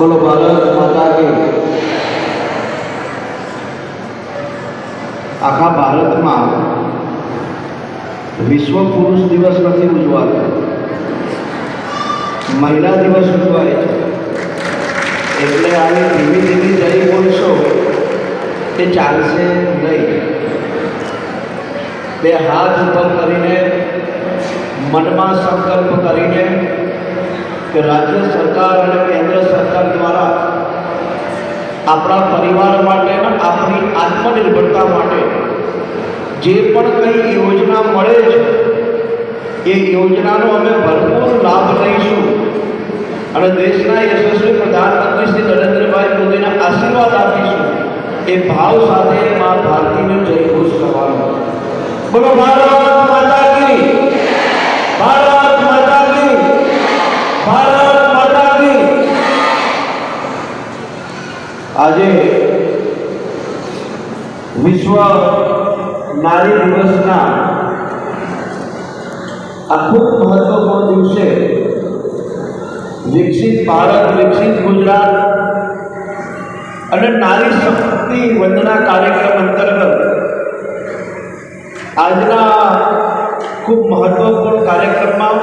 બોલો ભારત માતા કી આખા ભારતમાં વિશ્વ પુરુષ દિવસ નથી ઉજવાતો મહિલા દિવસ ઉજવાય છે એટલે આવી ધીમી ધીમી જઈ બોલશો એ ચાલશે નહીં. બે હાથ ઉપર કરીને, મનમાં સંકલ્પ કરીને કે રાજ્ય સરકાર અને કેન્દ્ર સરકાર દ્વારા આપણા પરિવાર માટે આપણી આત્મનિર્ભરતા માટે જે પણ કંઈ યોજના મળે છે, એ યોજનાનો અમે ભરપૂર લાભ લઈશું. અને દેશના યશસ્વી પ્રધાનમંત્રી શ્રી નરેન્દ્રભાઈ મોદીને આશીર્વાદ આપીશું. એ ભાવ સાથે મા ભારતીને જયઘોષ કરવાનો. બોલો, ભારત માતા કી ભારત માતા કી ભારત માતા કી આજે વિશ્વ નારી દિવસના આ ખૂબ મહત્વપૂર્ણ દિવસે વિકસિત ભારત, વિકસિત ગુજરાત અને નારી શક્તિ વંદના કાર્યક્રમ અંતર્ગત આજના ખૂબ મહત્વપૂર્ણ કાર્યક્રમમાં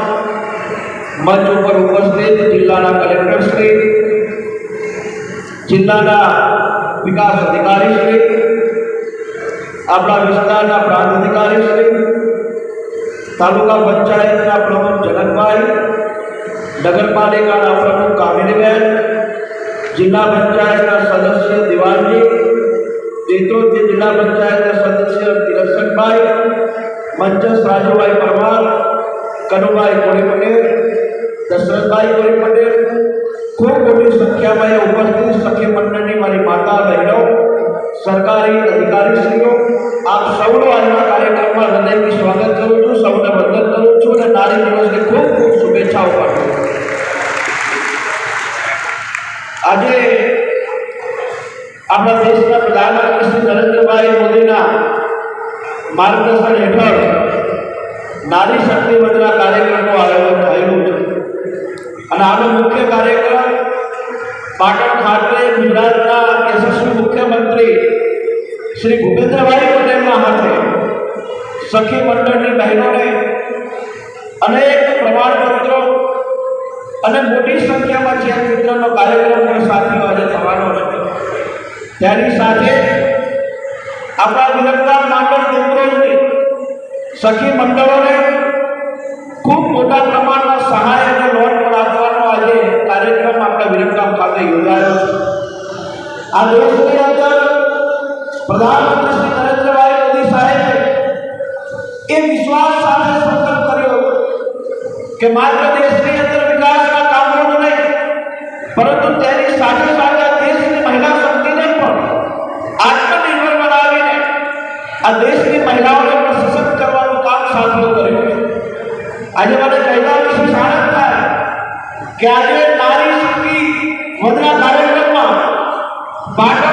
મંચ ઉપર ઉપસ્થિત જિલ્લાના કલેક્ટરશ્રી જિલ્લાના વિકાસ અધિકારી શ્રી, આપણા વિસ્તારના પ્રાંત અધિકારી શ્રી, તાલુકા પંચાયતના પ્રમુખ જગનભાઈ નગરપાલિકાના પ્રમુખ કામિનીબેન, જિલ્લા પંચાયતના સદસ્ય દિવાલજી તેત્રોતેર જિલ્લા પંચાયતના સદસ્ય તિરસનભાઈ મંચસ રાજુભાઈ પરમાર, કનુભાઈ કોળી પટેલ દશરથભાઈ કોળી પટેલ ખૂબ મોટી સંખ્યામાં ઉપસ્થિત સખી મંડળની મારી માતા બહેનો સરકારી અધિકારીશ્રીઓ આપ સૌનો આજના કાર્યક્રમમાં હૃદયથી સ્વાગત કરું છું સૌને વંદન કરું છું અને નારી દિવસની ખૂબ ખૂબ શુભેચ્છાઓ પાઠવું છું આજે આપણા દેશના પ્રધાનમંત્રી શ્રી નરેન્દ્રભાઈ મોદીના માર્ગદર્શન હેઠળ નારી શક્તિ વંદના કાર્યક્રમનું આયોજન થયેલું છે અને આનો મુખ્ય કાર્યક્રમ પાટણ ખાતે શ્રી ભૂપેન્દ્રભાઈ પટેલના હાથે સખી મંડળની બહેનોને અનેક પ્રમાણપત્રો અને મોટી સંખ્યામાં જે મિત્રનો કાર્યક્રમ સાથીઓ આજે થવાનો હતો તેની સાથે આપણા વિરક્તા માંડળ મિત્રોની સખી મંડળોને ખૂબ મોટા પ્રમાણમાં સહાય આ દેશની મહિલાઓને પણ સશક્ત કરવાનું કામ સાથીઓ કર્યું છે આજે મને કહેતા વિશે આનંદ થાય કે આજે નારી શક્તિ વંદના કાર્યક્રમમાં પાટણથી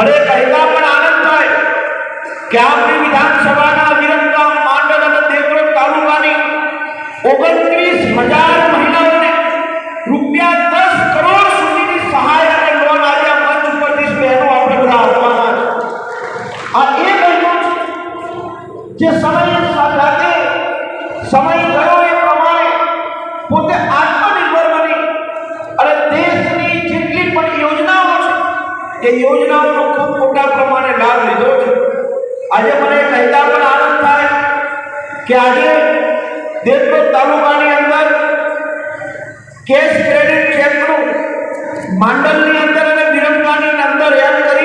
મને કહેતા પણ આનંદ થાય કે આપણી વિધાનસભાના વિરમગામ માંડલ અને દેવગઢ તાલુકાની ઓગણત્રીસ હજાર મહિલાઓને રૂપિયા દસ કરોડ સુધીની સહાય અને લોન આજે આ મંચ ઉપરથી બહેનો આપણે બધા આપવાના છે. આ એ બહેનો છે. જે સમય સાથે સમય ગયો એ યોજનાઓનો ખૂબ મોટા પ્રમાણે લાભ લીધો છે. આજે મને કહેતા પણ આનંદ થાય કે આજે દેશભર તાલુકાની અંદર કેશ ક્રેડિટ ચેકનું માંડલની અંદર અને વિરમગામની અંદર એમ કરીને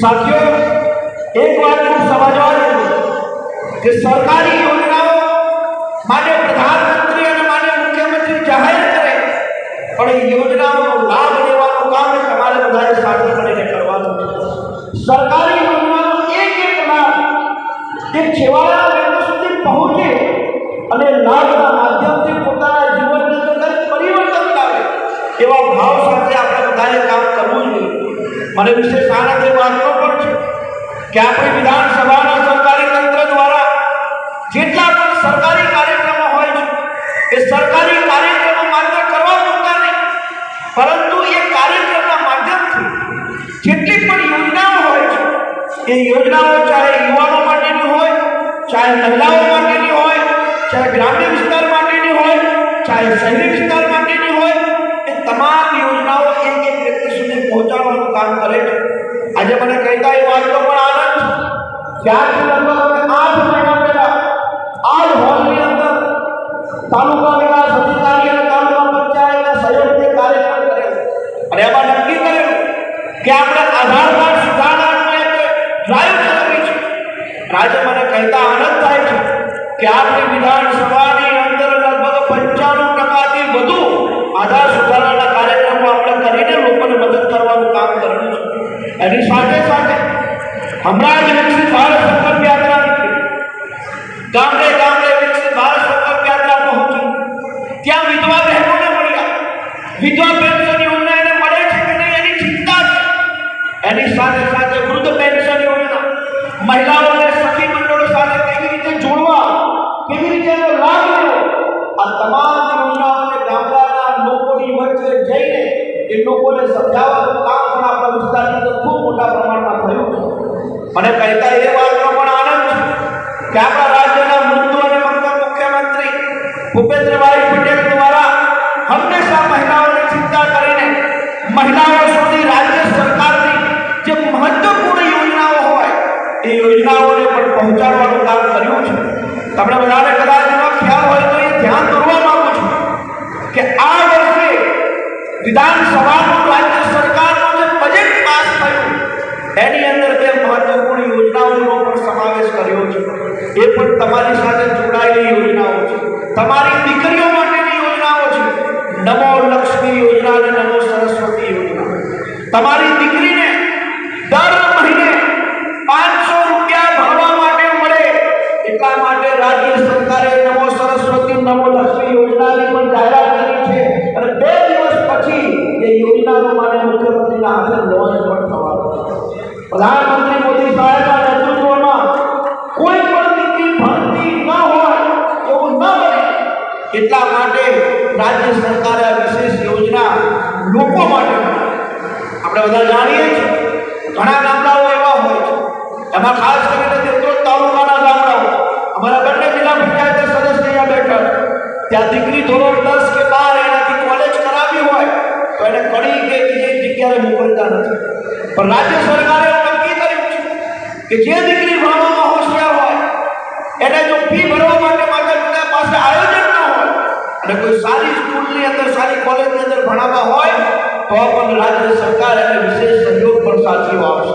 સાથીઓ એક વાત ખૂબ સમજવા જેવી કે સરકારી યોજનાઓ માન્ય પ્રધાનમંત્રી અને માન્ય મુખ્યમંત્રી જાહેર કરે પણ એ યોજનાઓનો લાભ લેવાનું કામ એ તમારે બધાએ સાથે મળીને કરવાનું છે સરકારી યોજનાનો એક એક લાભ એક છેવાડાના વ્યક્તિ સુધી પહોંચે અને લાભના કે આપણી વિધાનસભાના સરકારી તંત્ર દ્વારા જેટલા પણ સરકારી કાર્યક્રમો હોય છે, એ સરકારી કાર્યક્રમો માત્ર કરવા પૂરતા નહીં, પરંતુ એ કાર્યક્રમના માધ્યમથી જેટલી પણ યોજનાઓ હોય છે, એ યોજનાઓ ચાહે યુવાનો માટેની હોય, ચાહે મહિલાઓ માટેની હોય, ચાહે ગ્રામ્ય વિસ્તાર માટેની હોય, ચાહે શહેરી વિસ્તાર માટેની હોય, એ તમામ યોજનાઓ એક એક વ્યક્તિ સુધી પહોંચાડવાનું કામ કરે છે. આજે મને કહેતા એ વાતનો પણ આનંદ. ત્યારથી લગભગ આઠ મહિના પહેલા આ જ હોલની અંદર તાલુકા વિકાસ અધિકારી અને તાલુકા પંચાયતના સહયોગથી કાર્યક્રમ કરેલો. અને એમાં નક્કી કરેલું કે આપણે આધાર કાર્ડ સુધારણાનું ડ્રાઈવ કરવી છે. આજે મને કહેતા આનંદ થાય છે કે આપણી વિધાનસભાની અંદર લગભગ પંચાણું ટકાથી વધુ આધાર સુધારણાના કાર્યક્રમો આપણે કરીને લોકોને મદદ કરવાનું કામ કરવું છે. એની સાથે સાથે હમણાં જ વિકસિત ભારત સંકલ્પ યાત્રા નીકળી ગામડે ગામડે વિકસિત ભારત સંકલ્પ યાત્રા પહોંચી ત્યાં વિધવા બહેનોને મળ્યા વિધવા પેન્શન યોજના એને મળે છે કે નહીં એની ચિંતા છે એની સાથે સાથે વૃદ્ધ પેન્શન યોજના મને કહેતા એ વાતનો પણ આનંદ છે કે આપણા રાજ્યના મૃદુ અને મંગળ મુખ્યમંત્રી ભૂપેન્દ્રભાઈ પટેલ દ્વારા હંમેશા મહિલાઓની ચિંતા કરીને મહિલાઓ સુધી રાજ્ય સરકારની જે મહત્વપૂર્ણ યોજનાઓ હોય, એ યોજનાઓને પણ પહોંચાડવાનું કામ કર્યું છે. તમને બધાને કદાચ એનો ખ્યાલ હોય તો એ ધ્યાન દોરવા માંગુ છું કે આ વર્ષે વિધાનસભાનું રાજ્ય સરકારનું જે બજેટ પાસ થયું એની અંદર બે મહત્વપૂર્ણ યોજનાઓનો પણ સમાવેશ કર્યો છે એ પણ તમારી સાથે જોડાયેલી યોજનાઓ છે. તમારી દીકરીઓ માટેની યોજનાઓ છે. નમો લક્ષ્મી યોજના અને નમો સરસ્વતી યોજના. તમારી દીકરીને આપણે બધા જાણીએ છીએ. ઘણા ગામડાઓ એવા હોય છે. એમાં ખાસ કરીને દેત્રોદ તાલુકાના ગામડાઓ, અમારા બંને જિલ્લા પંચાયત સદસ્ય અહીંયા બેઠા ત્યાં દીકરી ધોરણ દસ કે બાર એનાથી કોલેજ કરાવી હોય, તો એને કડી કે બીજી જગ્યાએ મોકલતા નથી. પણ રાજ્ય સરકારે નક્કી કર્યું છે કે જે દીકરી ભણવામાં હોશિયાર હોય, એને જો ફી ભરવા માટે માતા પાસે આયોજન ન હોય, અને કોઈ સારી સ્કૂલની અંદર, સારી કોલેજની અંદર ભણાવવા હોય તો પણ રાજ્ય સરકાર એને વિશેષ સહયોગ પણ સાથીઓ આપશે.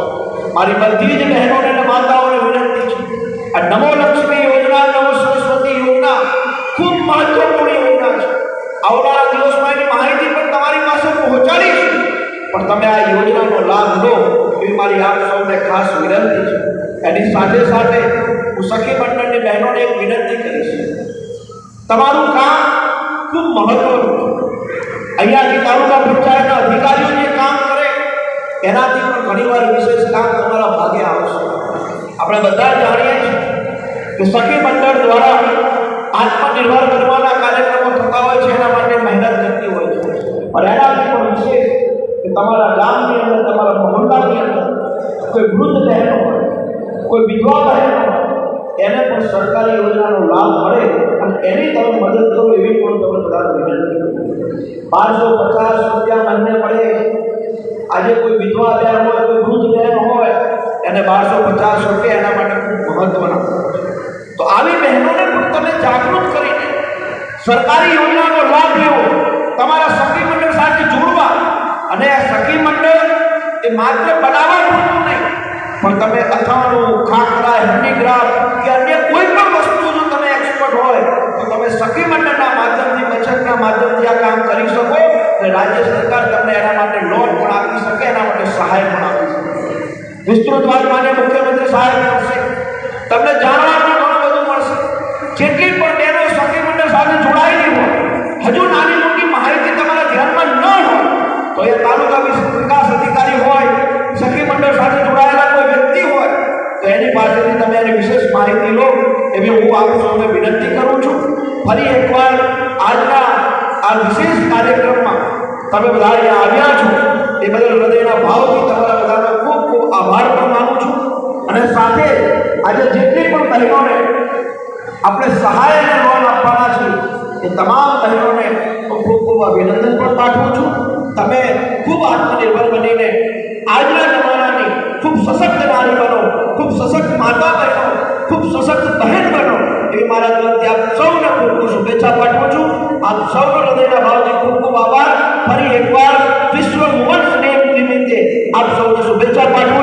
મારી બધી જ બહેનોને અને માતાઓને વિનંતી છે, આ નમો લક્ષ્મી યોજના, નમો સરસ્વતી યોજના ખૂબ મહત્વપૂર્ણ યોજના છે. આવનારા દિવસમાં એની માહિતી પણ તમારી પાસે પહોંચાડીશું. પણ તમે આ યોજનાનો લાભ લો એવી મારી આપ સૌને ખાસ વિનંતી છે. એની સાથે સાથે હું સખી મંડળની બહેનોને એક વિનંતી કરીશ. તમારું કામ ખૂબ મહત્વનું છે. અહીંયાથી તાલુકા પંચાયતના અધિકારીઓ જે કામ કરે એનાથી પણ ઘણીવાર વિશેષ કામ તમારા ભાગે આવશે. આપણે બધા જાણીએ છીએ કે સખી મંડળ દ્વારા આત્મનિર્ભર બનવાના કાર્યક્રમો થતા હોય છે, એના માટે મહેનત કરતી હોય છે. પણ એનાથી પણ વિશેષ કે તમારા ગામની અંદર, તમારા મહોલ્લાની અંદર કોઈ વૃદ્ધ બહેનો હોય, કોઈ વિધવા બહેનો હોય, એને પણ સરકારી યોજનાનો લાભ મળે અને એની તમે મદદ કરો એવી પણ તમે બધા વિનંતી કરું બારસો પચાસ રૂપિયા મહિને મળે આજે કોઈ વિધવા બહેન હોય, કોઈ વૃદ્ધ બહેન હોય, એને બારસો, પચાસ રૂપિયા એના માટે ખૂબ મહત્વના તો આવી બહેનોને પણ તમે જાગૃત કરીને સરકારી યોજનાનો લાભ લેવો. તમારા સખી મંડળ સાથે જોડવા. અને આ સખી મંડળ એ માત્ર બનાવવા પૂરતું નહીં, પણ તમે અથાણું, ખાખરા હેન્ડીક્રાફ્ટ કે અન્ય કોઈ પણ વસ્તુ જો તમે એક્સપર્ટ હોય, તો તમે સખી મંડળના માધ્યમથી બચતના માધ્યમથી આ કામ કરી શકો. અને રાજ્ય સરકાર તમને એના માટે લોન પણ આપી શકે, એના માટે સહાય પણ આપી શકે. વિસ્તૃત વાત માટે મુખ્યમંત્રી સહાય મળશે તમને જાણવા પણ ઘણું બધું મળશે. જેટલી પણ બહેનો સખી મંડળ સાથે જોડાયેલી હોય, હજુ નાની મોટી માહિતી તમારા ધ્યાનમાં ન હોય, તો એ તાલુકા વિકાસ અધિકારી હોય સખી મંડળ સાથે જોડાયેલા કોઈ વ્યક્તિ હોય, તો એની પાસેથી તમે એની વિશેષ માહિતી લો. એવી હું આપ સૌને વિનંતી કરું છું. ફરી એકવાર આજના આ વિશેષ કાર્યક્રમમાં તમે બધા અહીંયા આવ્યા છો, એ બદલ હૃદયના ભાવથી તમારા બધાનો ખૂબ ખૂબ આભાર પણ માનું છું. અને સાથે આજે જેટલી પણ બહેનોને આપણે સહાય અને લોન આપવાના છીએ એ તમામ બહેનોને હું ખૂબ ખૂબ અભિનંદન પણ પાઠવું છું. તમે ખૂબ આત્મનિર્ભર બનીને આજના જમાનાની ખૂબ સશક્ત નારી બનો, ખૂબ સશક્ત માતા બનો, ખૂબ સશક્ત બહેન બનો, એવી મારા તરફથી આપ સૌને ખૂબ ખૂબ શુભેચ્છા પાઠવું છું. આપ સૌનો ફરી એકવાર વિશ્વ વુમન્સ ડે નિમિત્તે આપ સૌને શુભેચ્છા પાઠવું